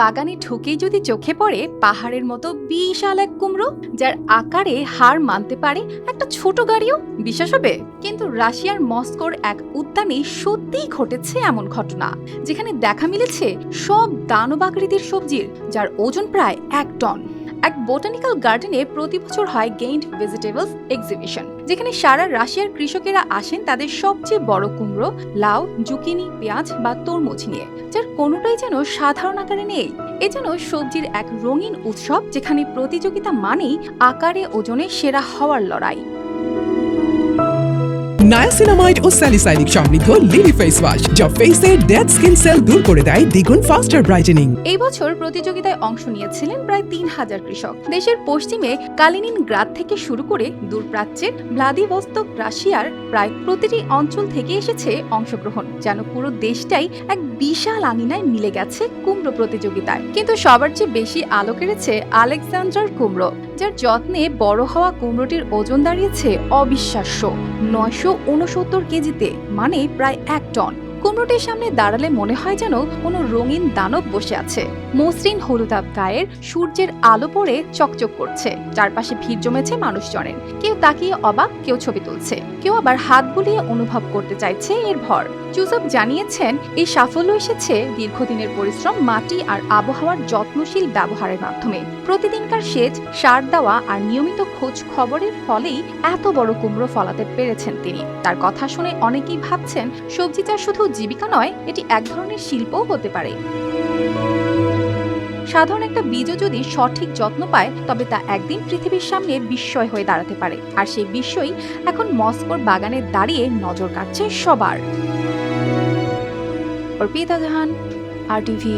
বাগানে ঢুকেই যদি চোখে পড়ে, পাহাড়ের মতো বিশাল এক কুমড়ো, যার আকারে হার মানতে পারে একটা ছোট গাড়িও, বিশ্বাস হবে? কিন্তু রাশিয়ার মস্কোর এক উদ্যানে সত্যিই ঘটেছে এমন ঘটনা, যেখানে দেখা মিলেছে সব দানব আকৃতির সবজির, যার ওজন প্রায় এক টন। এক বোটানিক্যাল গার্ডেনে প্রতি বছর হয় গেইন্ড ভেজিটেবলস এক্সিবিশন যেখানে সারা রাশিয়ার কৃষকেরা আসেন তাদের সবচেয়ে বড় কুমড়ো, লাউ, জুকিনি, পেঁয়াজ বা তরমুজ নিয়ে, যার কোনোটাই যেন সাধারণ আকারে নেই। এ যেন সবজির এক রঙিন উৎসব, যেখানে প্রতিযোগিতা মানেই আকারে ওজনে সেরা হওয়ার লড়াই। নায়াসিনামাইড ও স্যালিসাইলিক সমৃদ্ধ লিলি ফেস ওয়াশ, যা ফেসের ডেড স্কিন সেল দূর করে দেয় দ্বিগুণ ফাস্টার ব্রাইটেনিং এই বছর প্রতিযোগিতায় অংশ নিয়েছিলেন প্রায় তিন হাজার কৃষক। দেশের পশ্চিমে কালিনিন গ্রাদ থেকে শুরু করে দূরপ্রাচ্যের ভ্লাদিভস্তক রাশিয়ার প্রায় প্রতিটি অঞ্চল থেকে এসেছে অংশগ্রহণ, যেন পুরো দেশটাই এক বিশাল আঙিনায় মিলে গেছে কুমড়ো প্রতিযোগিতায়। কিন্তু সবার চেয়ে বেশি আলো কেড়েছে আলেকজান্ডার কুমড়ো। যার যত্নে বড় হওয়া কুমড়োটির ওজন দাঁড়িয়েছে অবিশ্বাস্য। নয়শো উনসত্তর কেজিতে মানে প্রায় এক টন। কুমড়োটির সামনে দাঁড়ালে মনে হয় যেন কোনো রঙিন দানব বসে আছে। মসৃণ হলুদাব গায়ের সূর্যের আলো পড়ে চকচক করছে। চারপাশে ভিড় জমেছে মানুষজনের। কেউ তাকিয়ে অবাক, কেউ ছবি তুলছে। কেউ আবার হাত বুলিয়ে অনুভব করতে চাইছে এর ভর। জুসব জানিয়েছেন, এই সাফল্য এসেছে দীর্ঘদিনের পরিশ্রম, মাটি আর আবহাওয়ার যত্নশীল ব্যবহারের মাধ্যমে। প্রতিদিনকার সেচ, সার দেওয়া আর নিয়মিত খোঁজ খবরের ফলেই এত বড় কুমড়ো ফলাতে পেরেছেন তিনি। তার কথা শুনে অনেকেই ভাবছেন, সবজি চাষ শুধু জীবিকা নয়, এটি এক ধরনের শিল্পও হতে পারে। সাধারণ একটা বীজও যদি সঠিক যত্ন পায়, তবে তা একদিন পৃথিবীর সামনে বিস্ময় হয়ে দাঁড়াতে পারে। আর সেই বিস্ময় এখন মস্কোর বাগানে দাঁড়িয়ে নজর কাটছে সবার। অর্পিতা জাহান আর টিভি